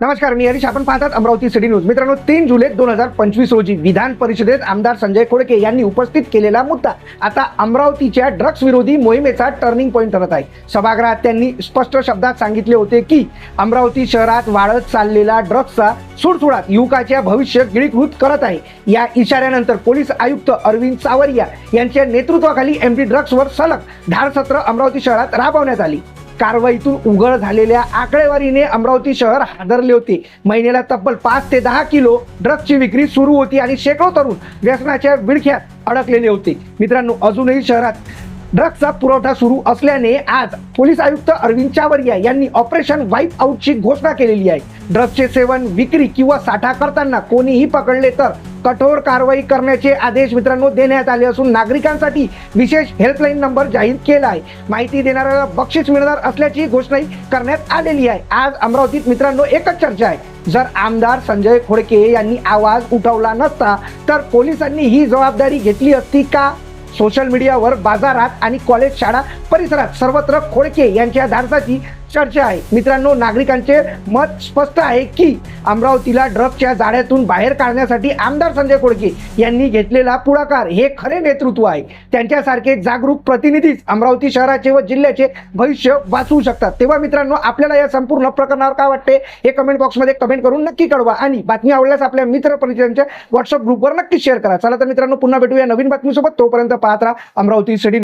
नमस्कार मी हरीश. आपण पाहतात अमरावती सिटी न्यूज मित्रांनो तीन जुलै दोन हजार पंचवीस रोजी विधान परिषदेत आमदार संजय खोडके यांनी उपस्थित केलेला मुद्दा आता अमरावतीच्या ड्रग्स विरोधी मोहिमेचा टर्निंग पॉईंट ठरत आहे. सभागृहात त्यांनी स्पष्ट शब्दात सांगितले होते की अमरावती शहरात वाढत चाललेला ड्रग्सचा सुडसुडात युवकाच्या भविष्य गिळीकृत करत आहे. या इशाऱ्यानंतर पोलीस आयुक्त अरविंद सावरिया यांच्या नेतृत्वाखाली एम डी ड्रग्सवर सलग धाडसत्र अमरावती शहरात राबवण्यात आली. कारवाईतून उघड झालेल्या आकडेवारीने अमरावती शहर हादरले होते. महिन्याला तब्बल पाच ते दहा किलो ड्रग्सची विक्री सुरू होती आणि शेकडो तरुण व्यसनाच्या विळख्यात अडकलेले होते. मित्रांनो अजूनही शहरात ड्रग्सचा पुरवठा सुरू असल्याने आज पोलीस आयुक्त अरविंद चावरिया यांनी ऑपरेशन वाईप आउटची घोषणा केलेली आहे. ड्रग्सचे सेवन विक्री किंवा साठा करताना कोणीही पकडले तर कठोर कारवाई करण्याचे आदेश मित्रांनो देण्यात आले असून नागरिकांसाठी विशेष हेल्पलाईन नंबर जाहीर केला आहे. माहिती देणाऱ्याला बक्षीस मिळणार असल्याची घोषणाही करण्यात आलेली आहे. आज अमरावतीत मित्रांनो एकच चर्चा आहे. जर आमदार संजय खोडके यांनी आवाज उठवला नसता तर पोलिसांनी ही जबाबदारी घेतली असती का? सोशल मीडियावर बाजारात आणि कॉलेज शाळा परिसरात सर्वत्र खोडके यांच्या धाडसाची चर्चा आहे. मित्रांनो नागरिकांचे मत स्पष्ट आहे की अमरावतीला ड्रग्सच्या जाळ्यातून बाहेर काढण्यासाठी आमदार संजय खोडके यांनी घेतलेला पुढाकार हे खरे नेतृत्व आहे. त्यांच्यासारखे जागरूक प्रतिनिधीच अमरावती शहराचे व जिल्ह्याचे भविष्य वाचवू शकतात. तेव्हा मित्रांनो आपल्याला या संपूर्ण प्रकरणावर काय वाटते हे कमेंट बॉक्समध्ये कमेंट करून नक्की कळवा. आणि बातमी आवडल्यास आपल्या मित्र परिचयांच्या व्हॉट्सअप ग्रुपवर नक्की शेअर करा. चला तर मित्रांनो पुन्हा भेटूया नवीन बातमीसोबत. तोपर्यंत पाहत राहा अमरावती सिटी